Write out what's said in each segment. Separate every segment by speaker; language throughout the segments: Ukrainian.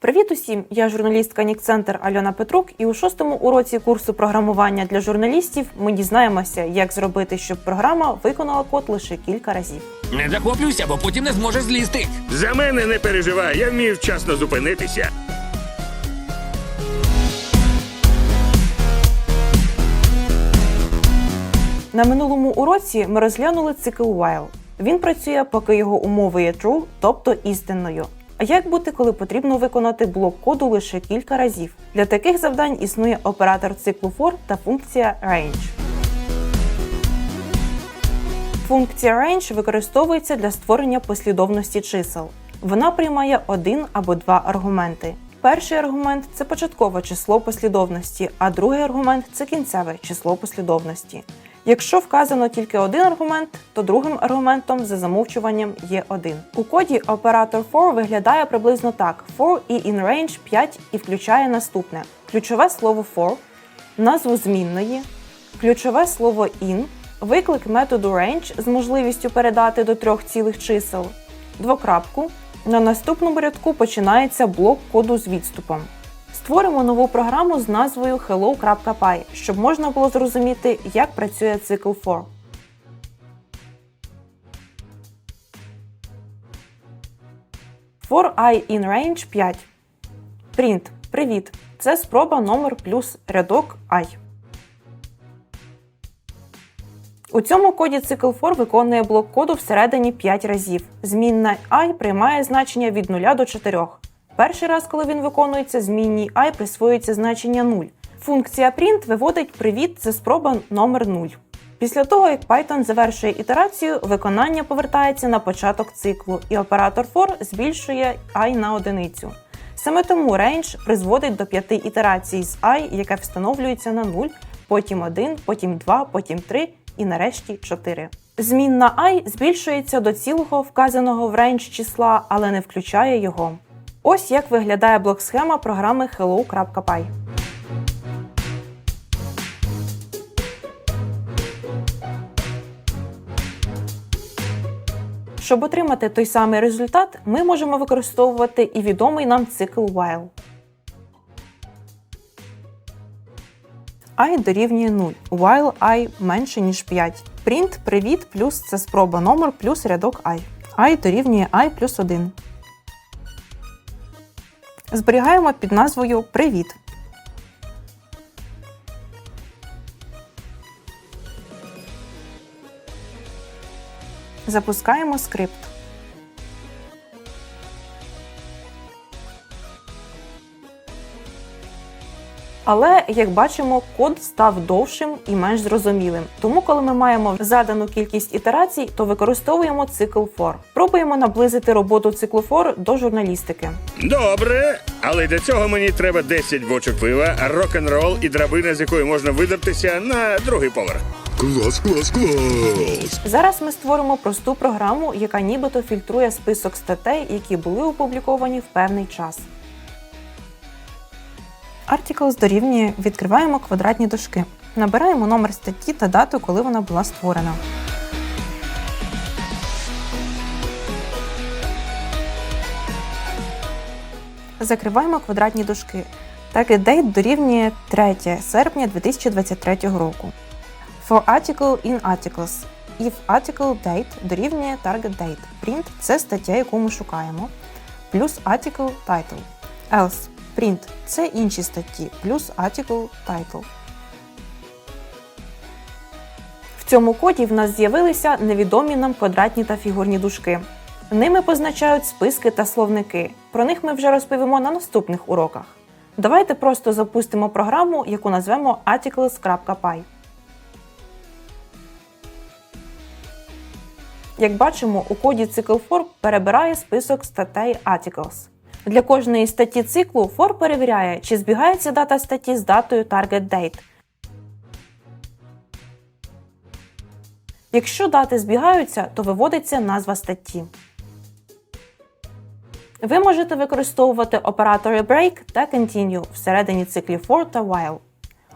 Speaker 1: Привіт усім! Я журналістка Нікцентр Альона Петрук, і у шостому уроці курсу програмування для журналістів ми дізнаємося, як зробити, щоб програма виконала код лише кілька разів.
Speaker 2: Не захоплюйся, бо потім не зможеш злізти.
Speaker 3: За мене не переживай, я вмію вчасно зупинитися.
Speaker 1: На минулому уроці ми розглянули цикл while. Він працює, поки його умови є true, тобто істинною. А як бути, коли потрібно виконати блок коду лише кілька разів? Для таких завдань існує оператор циклу for та функція range. Функція range використовується для створення послідовності чисел. Вона приймає один або два аргументи. Перший аргумент це початкове число послідовності, а другий аргумент це кінцеве число послідовності. Якщо вказано тільки один аргумент, то другим аргументом за замовчуванням є один. У коді оператор for виглядає приблизно так: for і in range 5 і включає наступне: ключове слово for, назву змінної, ключове слово in, виклик методу range з можливістю передати до трьох цілих чисел, двокрапку. На наступному рядку починається блок коду з відступом. Створимо нову програму з назвою hello.py, щоб можна було зрозуміти, як працює цикл for. For i in range 5. Print. Привіт. Це спроба номер плюс рядок i. У цьому коді цикл for виконує блок коду всередині 5 разів. Змінна і приймає значення від 0 до 4. Перший раз, коли він виконується, змінній і присвоюється значення 0. Функція print виводить привіт це спроба номер 0. Після того, як Python завершує ітерацію, виконання повертається на початок циклу, і оператор for збільшує і на одиницю. Саме тому range призводить до п'яти ітерацій з i, яке встановлюється на 0, потім 1, потім 2, потім 3 і нарешті 4. Змінна і збільшується до цілого вказаного в range числа, але не включає його. Ось як виглядає блок-схема програми hello.py. Щоб отримати той самий результат, ми можемо використовувати і відомий нам цикл while. i дорівнює 0, while i менше, ніж 5. Print привіт плюс це спроба номер плюс рядок i. i дорівнює і плюс 1. Зберігаємо під назвою Привіт. Запускаємо скрипт. Але, як бачимо, код став довшим і менш зрозумілим. Тому, коли ми маємо задану кількість ітерацій, то використовуємо цикл for. Пробуємо наблизити роботу циклу for до журналістики.
Speaker 3: Добре, але для цього мені треба 10 бочок пива, рок-н-рол і драбина, з якої можна видертися на другий поверх.
Speaker 4: Клас, клас, клас.
Speaker 1: Зараз ми створимо просту програму, яка нібито фільтрує список статей, які були опубліковані в певний час. Articles дорівнює відкриваємо квадратні дужки. Набираємо номер статті та дату, коли вона була створена. Закриваємо квадратні дужки. Target date дорівнює 3 серпня 2023 року. For article in articles. If article date дорівнює target date. Print – це стаття, яку ми шукаємо. Плюс article title. Else. Print – це інші статті. Плюс article title. В цьому коді в нас з'явилися невідомі нам квадратні та фігурні дужки. Ними позначають списки та словники. Про них ми вже розповімо на наступних уроках. Давайте просто запустимо програму, яку назвемо articles.py. Як бачимо, у коді цикл for перебирає список статей articles. Для кожної статті циклу for перевіряє, чи збігається дата статті з датою target date. Якщо дати збігаються, то виводиться назва статті. Ви можете використовувати оператори break та continue всередині циклів for та while.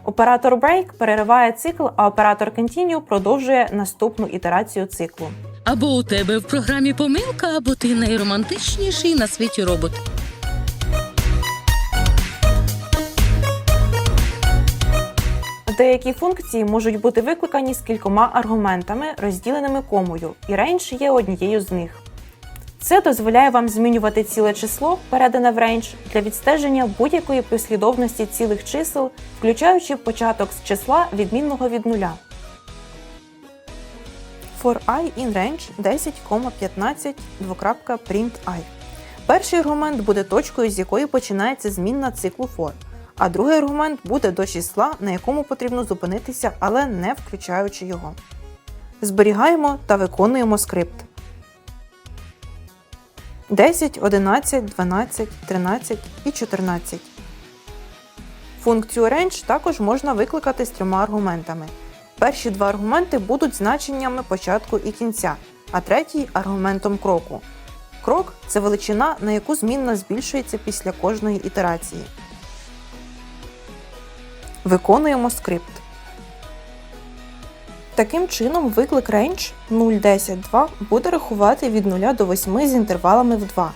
Speaker 1: Оператор break перериває цикл, а оператор continue продовжує наступну ітерацію циклу.
Speaker 5: Або у тебе в програмі помилка, або ти найромантичніший на світі робот.
Speaker 1: Деякі функції можуть бути викликані з кількома аргументами, розділеними комою, і range є однією з них. Це дозволяє вам змінювати ціле число, передане в range, для відстеження будь-якої послідовності цілих чисел, включаючи початок з числа відмінного від нуля. For i in range 10,15 двокрапка print i. Перший аргумент буде точкою, з якої починається змінна циклу for, а другий аргумент буде до числа, на якому потрібно зупинитися, але не включаючи його. Зберігаємо та виконуємо скрипт. 10, 11, 12, 13 і 14. Функцію range також можна викликати з трьома аргументами. Перші два аргументи будуть значеннями початку і кінця, а третій аргументом кроку. Крок це величина, на яку змінна збільшується після кожної ітерації. Виконуємо скрипт. Таким чином, виклик range 0,10,2 буде рахувати від 0 до 8 з інтервалами в 2.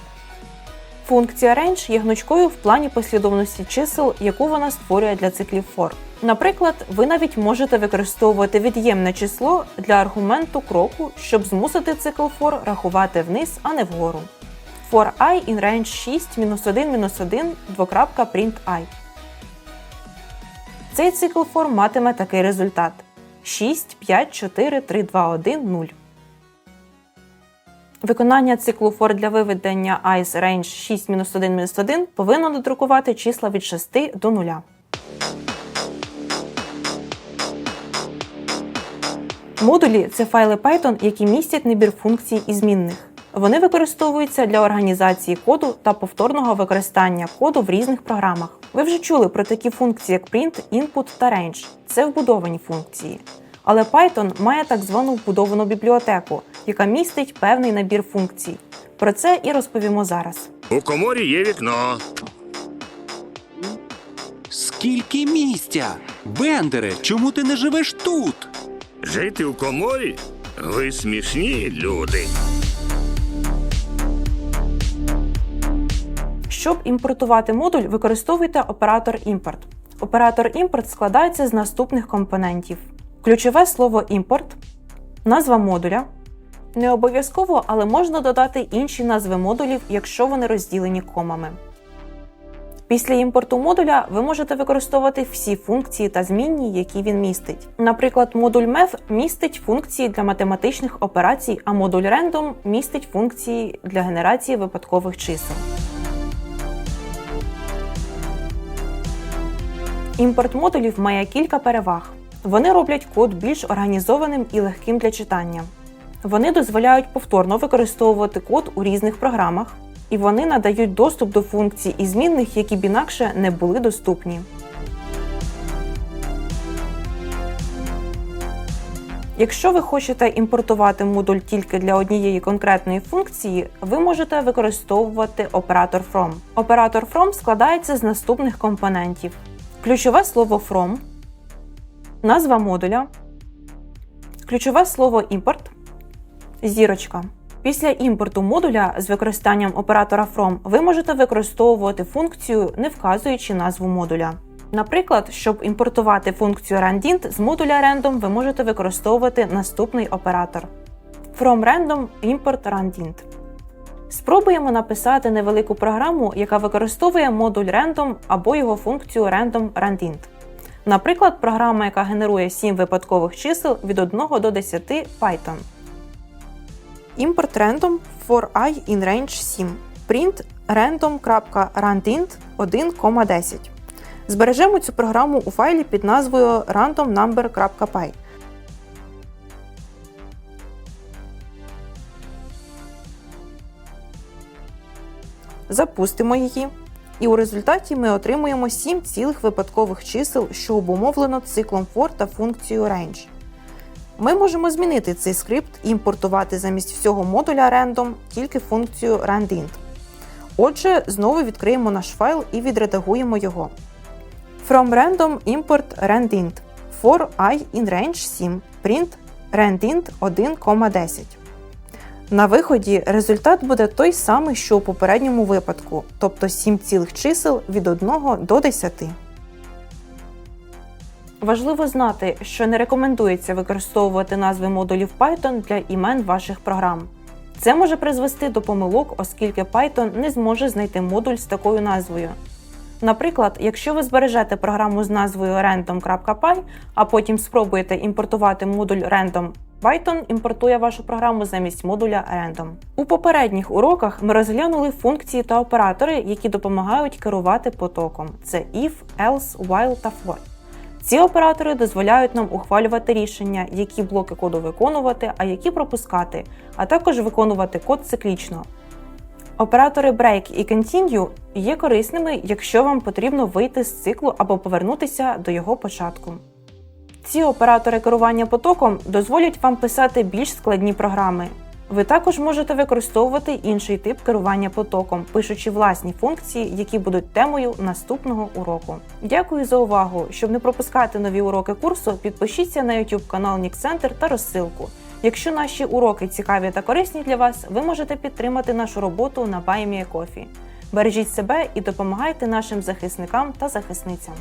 Speaker 1: Функція range є гнучкою в плані послідовності чисел, яку вона створює для циклів for. Наприклад, ви навіть можете використовувати від'ємне число для аргументу кроку, щоб змусити цикл for рахувати вниз, а не вгору. For i in range 6 1 1 двокрапка print i. Цей цикл for матиме такий результат: 6, 5, 4, 3, 2, 1, 0. Виконання циклу for для виведення і з range 6 1 1 повинно додрукувати числа від 6 до 0. Модулі це файли Python, які містять набір функцій і змінних. Вони використовуються для організації коду та повторного використання коду в різних програмах. Ви вже чули про такі функції, як print, input та range. Це вбудовані функції. Але Python має так звану вбудовану бібліотеку, яка містить певний набір функцій. Про це і розповімо зараз.
Speaker 3: У коморі є вікно.
Speaker 5: Скільки місця? Бендере, чому ти не живеш тут?
Speaker 3: Жити у коморі? Ви смішні люди.
Speaker 1: Щоб імпортувати модуль, використовуйте оператор import. Оператор import складається з наступних компонентів: ключове слово import, назва модуля. Не обов'язково, але можна додати інші назви модулів, якщо вони розділені комами. Після імпорту модуля ви можете використовувати всі функції та змінні, які він містить. Наприклад, модуль math містить функції для математичних операцій, а модуль random містить функції для генерації випадкових чисел. Імпорт модулів має кілька переваг. Вони роблять код більш організованим і легким для читання. Вони дозволяють повторно використовувати код у різних програмах, і вони надають доступ до функцій і змінних, які б інакше не були доступні. Якщо ви хочете імпортувати модуль тільки для однієї конкретної функції, ви можете використовувати оператор from. Оператор from складається з наступних компонентів: ключове слово from, назва модуля, ключове слово імпорт, зірочка. Після імпорту модуля з використанням оператора from ви можете використовувати функцію, не вказуючи назву модуля. Наприклад, щоб імпортувати функцію randint з модуля random, ви можете використовувати наступний оператор from random import randint. Спробуємо написати невелику програму, яка використовує модуль random або його функцію random randint. Наприклад, програма, яка генерує 7 випадкових чисел від 1 до 10 Python. Import random for i in range 7. Print random.randint 1,10. Збережемо цю програму у файлі під назвою randomnumber.py. Запустимо її. І у результаті ми отримуємо 7 цілих випадкових чисел, що обумовлено циклом for та функцією range. Ми можемо змінити цей скрипт і імпортувати замість всього модуля random тільки функцію randint. Отже, знову відкриємо наш файл і відредагуємо його. From random import randint for i in range 7 print randint 1,10. На виході результат буде той самий, що у попередньому випадку, тобто 7 цілих чисел від 1 до 10. Важливо знати, що не рекомендується використовувати назви модулів Python для імен ваших програм. Це може призвести до помилок, оскільки Python не зможе знайти модуль з такою назвою. Наприклад, якщо ви збережете програму з назвою random.py, а потім спробуєте імпортувати модуль random, Python імпортує вашу програму замість модуля random. У попередніх уроках ми розглянули функції та оператори, які допомагають керувати потоком: це if, else, while та for. Ці оператори дозволяють нам ухвалювати рішення, які блоки коду виконувати, а які пропускати, а також виконувати код циклічно. Оператори break і continue є корисними, якщо вам потрібно вийти з циклу або повернутися до його початку. Ці оператори керування потоком дозволять вам писати більш складні програми. Ви також можете використовувати інший тип керування потоком, пишучи власні функції, які будуть темою наступного уроку. Дякую за увагу! Щоб не пропускати нові уроки курсу, підпишіться на YouTube канал Нік Центр та розсилку. Якщо наші уроки цікаві та корисні для вас, ви можете підтримати нашу роботу на BuyMeACoffee. Бережіть себе і допомагайте нашим захисникам та захисницям.